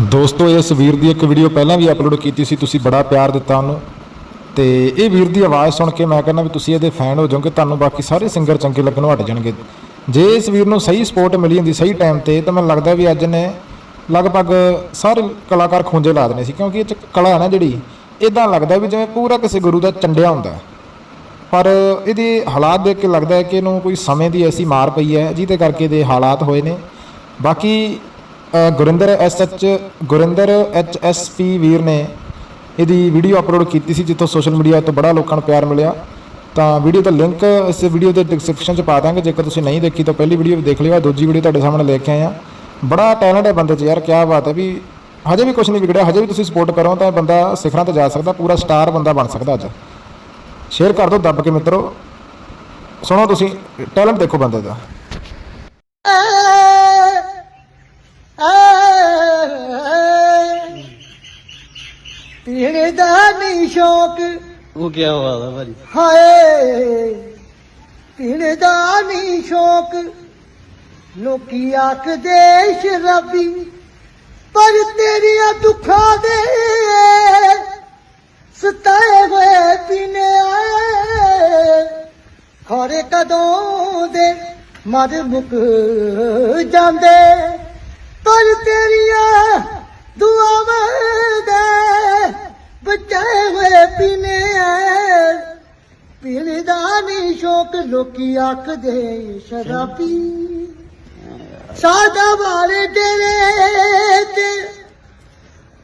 ਦੋਸਤੋ, ਇਸ ਵੀਰ ਦੀ ਇੱਕ ਵੀਡੀਓ ਪਹਿਲਾਂ ਵੀ ਅਪਲੋਡ ਕੀਤੀ ਸੀ, ਤੁਸੀਂ ਬੜਾ ਪਿਆਰ ਦਿੱਤਾ ਉਹਨੂੰ। ਤੇ ਇਹ ਵੀਰ ਦੀ ਆਵਾਜ਼ ਸੁਣ ਕੇ ਮੈਂ ਕਹਿੰਦਾ ਵੀ ਤੁਸੀਂ ਇਹਦੇ ਫੈਨ ਹੋ ਜਾਓਗੇ, ਤੁਹਾਨੂੰ ਬਾਕੀ ਸਾਰੇ ਸਿੰਗਰ ਚੰਗੇ ਲੱਗਣੋਂ ਹਟ ਜਾਣਗੇ। ਜੇ ਇਸ ਵੀਰ ਨੂੰ ਸਹੀ ਸਪੋਰਟ ਮਿਲੀ ਹੁੰਦੀ, ਸਹੀ ਟਾਈਮ ਤੇ, ਤਾਂ ਮੈਨੂੰ ਲੱਗਦਾ ਵੀ ਅੱਜ ਨੇ ਲਗਭਗ ਸਾਰੇ ਕਲਾਕਾਰ ਖੁੰਝੇ ਲਾ ਦੇਣੇ ਸੀ, ਕਿਉਂਕਿ ਇਹ ਚ ਕਲਾ ਹੈ ਨਾ ਜਿਹੜੀ ਇਦਾਂ ਲੱਗਦਾ ਵੀ ਜਿਵੇਂ ਪੂਰਾ ਕਿਸੇ ਗੁਰੂ ਦਾ ਚੰਡਿਆ ਹੁੰਦਾ ਪਰ ਇਹਦੇ ਹਾਲਾਤ ਦੇਖ ਕੇ ਲੱਗਦਾ ਹੈ ਕਿ ਇਹਨੂੰ ਕੋਈ ਸਮੇਂ ਦੀ ਐਸੀ ਮਾਰ ਪਈ ਹੈ, ਜਿਹਦੇ ਕਰਕੇ ਇਹਦੇ ਹਾਲਾਤ ਹੋਏ ਨੇ। ਬਾਕੀ Gurinder S H, Gurinder H S P ਵੀਰ ਨੇ ਇਹਦੀ ਵੀਡੀਓ ਅਪਲੋਡ ਕੀਤੀ ਸੀ, ਜਿੱਥੋਂ ਸੋਸ਼ਲ ਮੀਡੀਆ ਤੋਂ ਬੜਾ ਲੋਕਾਂ ਨੂੰ ਪਿਆਰ ਮਿਲਿਆ। ਤਾਂ ਵੀਡੀਓ ਦਾ ਲਿੰਕ ਇਸ ਵੀਡੀਓ ਦੇ ਡਿਸਕ੍ਰਿਪਸ਼ਨ 'ਚ ਪਾ ਦਾਂਗੇ। ਜੇਕਰ ਤੁਸੀਂ ਨਹੀਂ ਦੇਖੀ, ਤਾਂ ਪਹਿਲੀ ਵੀਡੀਓ ਦੇਖ ਲਿਓ। ਦੂਜੀ ਵੀਡੀਓ ਤੁਹਾਡੇ ਸਾਹਮਣੇ ਲੈ ਕੇ ਆਏ ਆ ਬੜਾ ਟੈਲੈਂਟ ਹੈ ਬੰਦੇ 'ਚ ਯਾਰ ਕੀ ਬਾਤ ਹੈ ਵੀ ਹਜੇ ਵੀ ਕੁਝ ਨਹੀਂ ਵਿਗੜਿਆ। ਹਜੇ ਵੀ ਤੁਸੀਂ ਸਪੋਰਟ ਕਰੋ ਤਾਂ ਬੰਦਾ ਸਿਖਰਾਂ ਤੇ ਜਾ ਸਕਦਾ, ਪੂਰਾ ਸਟਾਰ ਬੰਦਾ ਬਣ ਸਕਦਾ ਅੱਜ। ਸ਼ੇਅਰ ਕਰ ਦਿਓ, ਦੱਬ ਕੇ ਮਿੱਤਰੋ। ਸੁਣੋ ਤੁਸੀਂ ਟੈਲੈਂਟ ਦੇਖੋ ਬੰਦੇ ਦਾ। ਪੀਣੇ ਦਾ ਨਹੀਂ ਸ਼ੌਕ। ਉਹ ਕੀ ਬਾਤ ਭਾਜੀ। ਹਾਏ ਪੀਣੇ ਦਾ ਨਹੀਂ ਸ਼ੌਕ। ਲੋਕੀ ਆਖਦੇ ਸ਼ਰਾਬੀ ਪਰ ਤੇਰੀਆਂ ਦੁੱਖਾਂ ਦੇ ਸਤਾਏ ਹੋਏ ਪੀਨੇ ਆਏ। ਖੋਰੇ ਕਦੋਂ ਦੇ ਮਰ ਮੁੱਕ ਜਾਂਦੇ ਪਰ ਤੇਰੀਆਂ ਦੁਆਵਾਂ ਦਾ ਸ਼ੌਕ ਲੋਕੀ ਆਖਦੇ, ਸ਼ਰਾਬੀ ਸਾਦਾ ਵਾਲੇ ਡੇਰੇ ਤੇ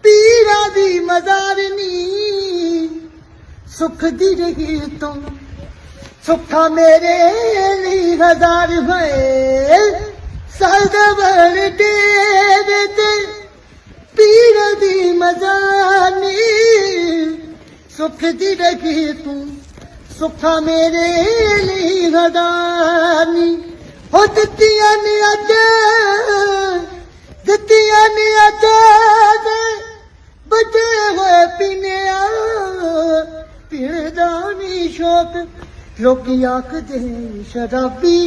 ਪੀਰਾਂ ਦੀ ਮਜ਼ਾਰਨੀ ਸੁਖ ਦੀ ਰਹੀ ਤੂੰ, ਸੁੱਖਾ ਮੇਰੇ ਲਈ ਹਜ਼ਾਰ ਹੋਏ। ਸਾਦਾ ਵਾਲੇ ਡੇਰੇ ਤੇ ਪੀਰਾਂ ਦੀ ਮਜ਼ਾਰਨੀ ਸੁਖ ਦੀ ਰਹੀ ਤੂੰ ਸੁੱਖਾ ਮੇਰੇ ਲਈ ਹਜ਼ਾਰਨੀ ਹੋ ਦਿੱਤੀਆਂ ਨੇ ਅੱਜ, ਦਿੱਤੀਆਂ ਨੇ ਅੱਜ ਬਚੇ ਹੋਏ ਪੀਨਿਆ ਪੀਣ ਦਾ ਨਹੀਂ ਸ਼ੌਕ ਲੋਕੀ ਆਖਦੇ ਸ਼ਰਾਬੀ।